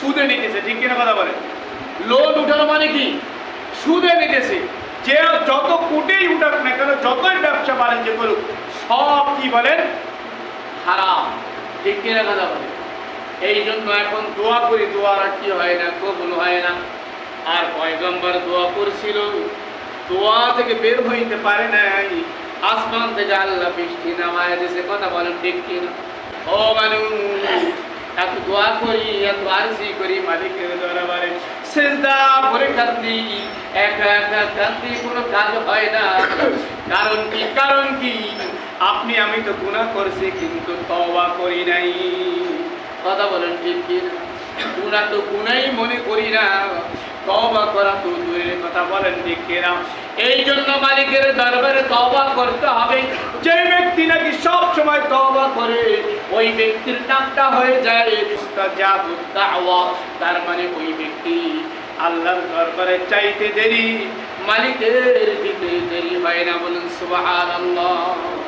সুদে নিতেছে, ঠিক কিনা কথা বলে? লোন উঠানো মানে কি? সুদে নিতেছে। যে যত কোটেই উঠাক না কেন, যতই ব্যবসা বাণিজ্য করুক, সব কি বলেন? হারাম। ঠিক কিনা কথা বলে? এই জন্য এখন দোয়া করি দোয়ার আর কি হয় না, কবুল হয় না। আর পয়গম্বর দোয়া করছিল। দোয়া থেকে বের হইতে পারে নাই। আসমান থেকে আল্লাহ বৃষ্টি নামায় দিয়েছে কথা বলেন ঠিক কিনা? ও মানুষ! এত দোয়া করি এত আরজি করি, মালিকের দরবারে। সেজদা একা কোনো কাজ হয় না। কারণ কি কারণ কি? আপনি, আমি তো গুনাহ করছি, কিন্তু তওবা করি নাই। কথা বলেন ঠিক কি গুনাহ তো গুনাই মনে করি না। করা তো দূরের কথা, বলেন ঠিক এই জন্য মালিকের দরবারে তওবা করতে হবে। যে ওই ব্যক্তির নামটা হয়ে যায় তার মানে ওই ব্যক্তি আল্লাহর দরবারে চাইতে দেরি, মালিকের দিতে দেরি হয় না বলুন সুবহানাল্লাহ।